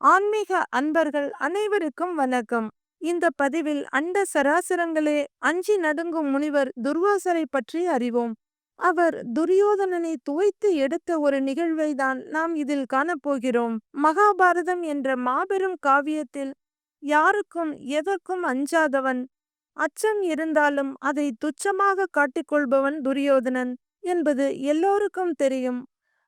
ஆன்மீக அன்பர்கள் அனைவருக்கும் வணக்கம். இந்த பதிவில் அண்ட சராசரங்களே அஞ்சி நடுங்கும் முனிவர் துர்வாசரை பற்றி அறிவோம். அவர் துரியோதனனை துவைத்து எடுத்த ஒரு நிகழ்வை தான் நாம் இதில் காணப்போகிறோம். மகாபாரதம் என்ற மாபெரும் காவியத்தில் யாருக்கும் எதற்கும் அஞ்சாதவன் அச்சம் இருந்தாலும் அதை துச்சமாக காட்டிக்கொள்பவன் துரியோதனன் என்பது எல்லோருக்கும் தெரியும்.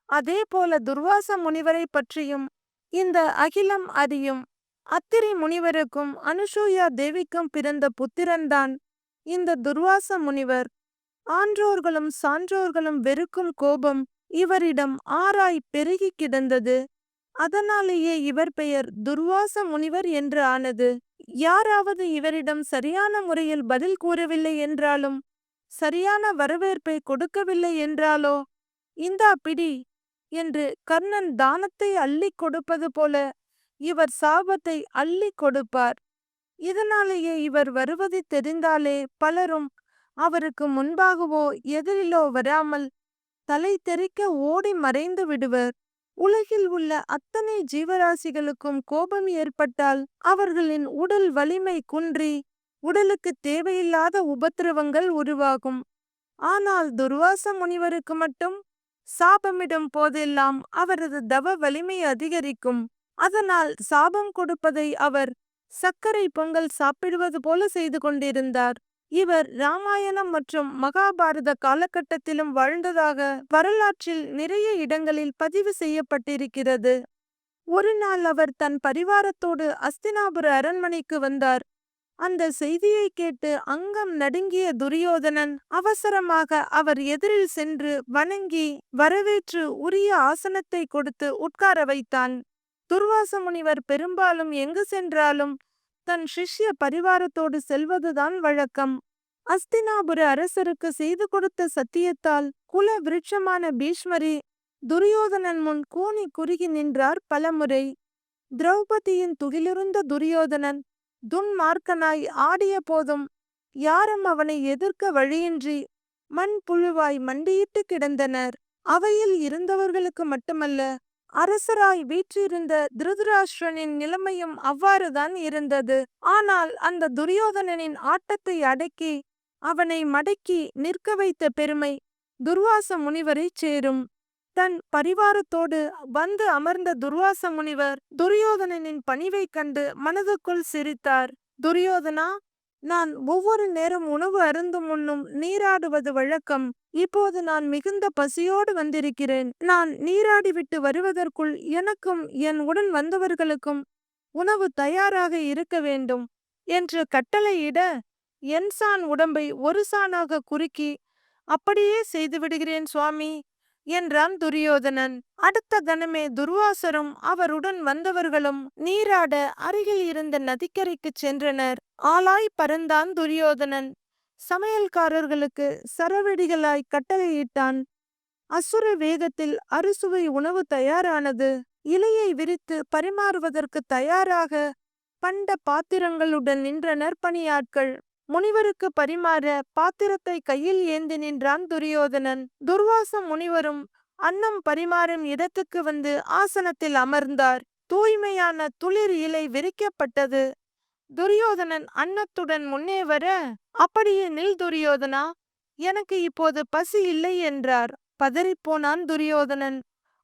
அதே போல துர்வாச முனிவரை பற்றியும் இந்த அகிலம் அறியும் அத்திரி முனிவருக்கும் அனுசூயா தேவிக்கும் பிறந்த புத்திரன்தான் இந்த துர்வாச முனிவர். ஆன்றோர்களும் சான்றோர்களும் வெறுக்கும் கோபம் இவரிடம் ஆராய் பெருகி கிடந்தது. அதனாலேயே இவர் பெயர் துர்வாச முனிவர் என்று ஆனது. யாராவது இவரிடம் சரியான முறையில் பதில் கூறவில்லை என்றாலும் சரியான வரவேற்பை கொடுக்கவில்லை என்றாலோ? இந்தா பிடி என்று கர்ணன் தானத்தை அள்ளி கொடுப்பது போல இவர் சாபத்தை அள்ளி கொடுப்பார். இதனாலேயே இவர் வருவது தெரிந்தாலே பலரும் அவருக்கு முன்பாகவோ எதிரிலோ வராமல் தலை தெறிக்க ஓடி மறைந்து விடுவர். உலகில் உள்ள அத்தனை ஜீவராசிகளுக்கும் கோபம் ஏற்பட்டால் அவர்களின் உடல் வலிமை குன்றி உடலுக்கு தேவையில்லாத உபத்திரவங்கள் உருவாகும். ஆனால் துர்வாச முனிவருக்கு மட்டும் சாபமிடும் போதெல்லாம் அவரது தவ வலிமை அதிகரிக்கும். அதனால் சாபம் கொடுப்பதை அவர் சர்க்கரை பொங்கல் சாப்பிடுவது போல செய்து கொண்டிருந்தார். இவர் ராமாயணம் மற்றும் மகாபாரத காலகட்டத்திலும் வாழ்ந்ததாக வரலாற்றில் நிறைய இடங்களில் பதிவு செய்யப்பட்டிருக்கிறது. ஒரு நாள் அவர் தன் பரிவாரத்தோடு அஸ்தினாபுர அரண்மனைக்கு வந்தார். அந்த செய்தியை கேட்டு அங்கம் நடுங்கிய துரியோதனன் அவசரமாக அவர் எதிரில் சென்று வணங்கி வரவேற்று உரிய ஆசனத்தை கொடுத்து உட்கார வைத்தான். துர்வாச முனிவர் பெரும்பாலும் எங்கு சென்றாலும் தன் சிஷ்ய பரிவாரத்தோடு செல்வதுதான் வழக்கம். அஸ்தினாபுர அரசருக்கு செய்து கொடுத்த சத்தியத்தால் குல விருட்சமான பீஷ்மரி துரியோதனன் முன் கூனி குறுகி நின்றார் பலமுறை. திரௌபதியின் துகிலிருந்த துரியோதனன் துன்மார்க்கனாய் ஆடிய போதும் யாரும் அவனை எதிர்க்க வழியின்றி மண் புழுவாய் மண்டியிட்டு கிடந்தனர். அவையில் இருந்தவர்களுக்கு மட்டுமல்ல அரசராய் வீற்றிருந்த திருதராஷ்டிரனின் நிலைமையும் அவ்வாறுதான் இருந்தது. ஆனால் அந்த துரியோதனனின் ஆட்டத்தை அடக்கி அவனை மடக்கி நிற்க வைத்த பெருமை துர்வாச முனிவரை சேரும். தன் பரிவாரத்தோடு வந்து அமர்ந்த துர்வாச முனிவர் துரியோதனனின் பணிவைக் கண்டு மனதுக்குள் சிரித்தார். துரியோதனா நான் ஒவ்வொரு நேரம் உணவு அருந்தும் முன்னும் நீராடுவது வழக்கம். இப்போது நான் மிகுந்த பசியோடு வந்திருக்கிறேன். நான் நீராடிவிட்டு வருவதற்குள் எனக்கும் என் உடன் வந்தவர்களுக்கும் உணவு தயாராக இருக்க வேண்டும் என்று கட்டளையிட என் சான் உடம்பை ஒரு சானாக குறுக்கி அப்படியே செய்து விடுகிறேன் சுவாமி. என்றான் துரியோதனன். அடுத்த கணமே துர்வாசரும் அவருடன் வந்தவர்களும் நீராட அருகில் இருந்த நதிக்கரைக்கு சென்றனர். ஆளாய் பறந்தான் துரியோதனன். சமையல்காரர்களுக்கு சரவெடிகளாய் கட்டளையிட்டான். அசுர வேகத்தில் அறுசுவை உணவு தயாரானது. இலையை விரித்து பரிமாறுவதற்கு தயாராக பண்ட பாத்திரங்களுடன் நின்றனர் பணியாட்கள். முனிவருக்கு பரிமாற பாத்திரத்தை கையில் ஏந்தி நின்றான் துரியோதனன். துர்வாச முனிவரும் அன்னம் பரிமாறும் இடத்துக்கு வந்து ஆசனத்தில் அமர்ந்தார். தூய்மையான துளிர் இலை விரிக்கப்பட்டது. துரியோதனன் அன்னத்துடன் முன்னே வர அப்படியே நில் துரியோதனா எனக்கு இப்போது பசி இல்லை என்றார். பதறிப்போனான் துரியோதனன்.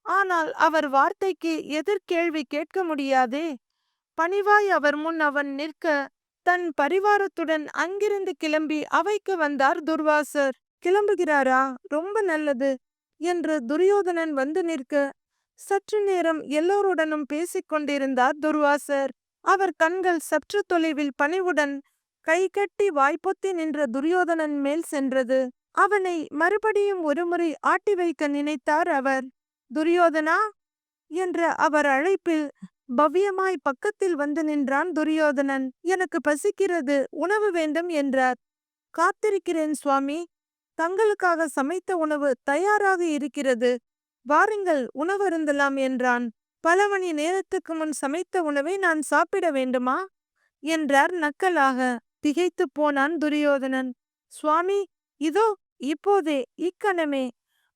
ஆனால் அவர் வார்த்தைக்கு எதிர்கேள்வி கேட்க முடியாதே. பணிவாய் அவர் முன் அவன் நிற்க தன் பரிவாரத்துடன் அங்கிருந்து கிளம்பி அவைக்கு வந்தார் துர்வாசர். கிளம்புகிறாரா? ரொம்ப நல்லது என்று துரியோதனன் வந்து நிற்க சற்று நேரம் எல்லோருடனும் பேசிக் கொண்டிருந்தார் துர்வாசர். அவர் கண்கள் சற்று தொலைவில் பணிவுடன் கை கட்டி வாய்ப்பொத்தி நின்ற துரியோதனன் மேல் சென்றது. அவனை மறுபடியும் ஒருமுறை ஆட்டி வைக்க நினைத்தார் அவர். துரியோதனா? என்ற அவர் அழைப்பில் பவ்யமாய் பக்கத்தில் வந்து நின்றான் துரியோதனன். எனக்கு பசிக்கிறது உணவு வேண்டும் என்றார். காத்திருக்கிறேன் சுவாமி. தங்களுக்காக சமைத்த உணவு தயாராக இருக்கிறது. வாருங்கள் உணவருந்தலாம் என்றான். பல மணி நேரத்துக்கு முன் சமைத்த உணவை நான் சாப்பிட வேண்டுமா? என்றார் நக்கலாக. திகைத்து போனான் துரியோதனன். சுவாமி இதோ இப்போதே இக்கணமே.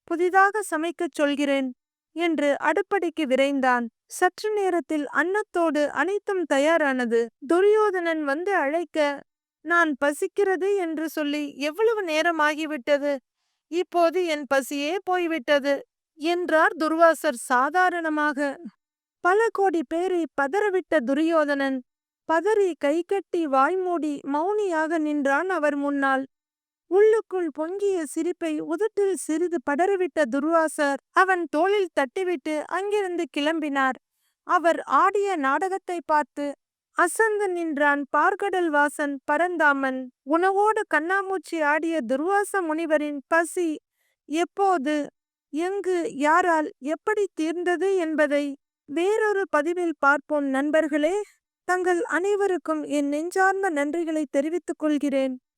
புதிதாக சமைக்கச் சொல்கிறேன். என்று அடுப்படிக்கு விரைந்தான். சற்று நேரத்தில் அன்னத்தோடு அனைத்தும் தயாரானது. துரியோதனன் வந்து அழைக்க நான் பசிக்கிறது என்று சொல்லி எவ்வளவு நேரமாகிவிட்டது? இப்போது என் பசியே போய்விட்டது என்றார் துர்வாசர் சாதாரணமாக. பல கோடி பேரை பதறவிட்ட துரியோதனன் பதறி கைகட்டி வாய்மூடி மௌனியாக நின்றான் அவர் முன்னால். உள்ளுக்குள் பொங்கிய சிரிப்பை உதட்டில் சிறிது படரவிட்ட துர்வாசர் அவன் தோளில் தட்டிவிட்டு அங்கிருந்து கிளம்பினார். அவர் ஆடிய நாடகத்தை பார்த்து அசந்து நின்றான் பார்கடல் வாசன் பரந்தாமன். உணவோடு கண்ணாமூச்சி ஆடிய துர்வாச முனிவரின் பசி எப்போது? எங்கு? யாரால்? எப்படி தீர்ந்தது என்பதை வேறொரு பதிவில் பார்ப்போம் நண்பர்களே. தங்கள் அனைவருக்கும் என் நெஞ்சார்ந்த நன்றிகளை தெரிவித்துக் கொள்கிறேன்.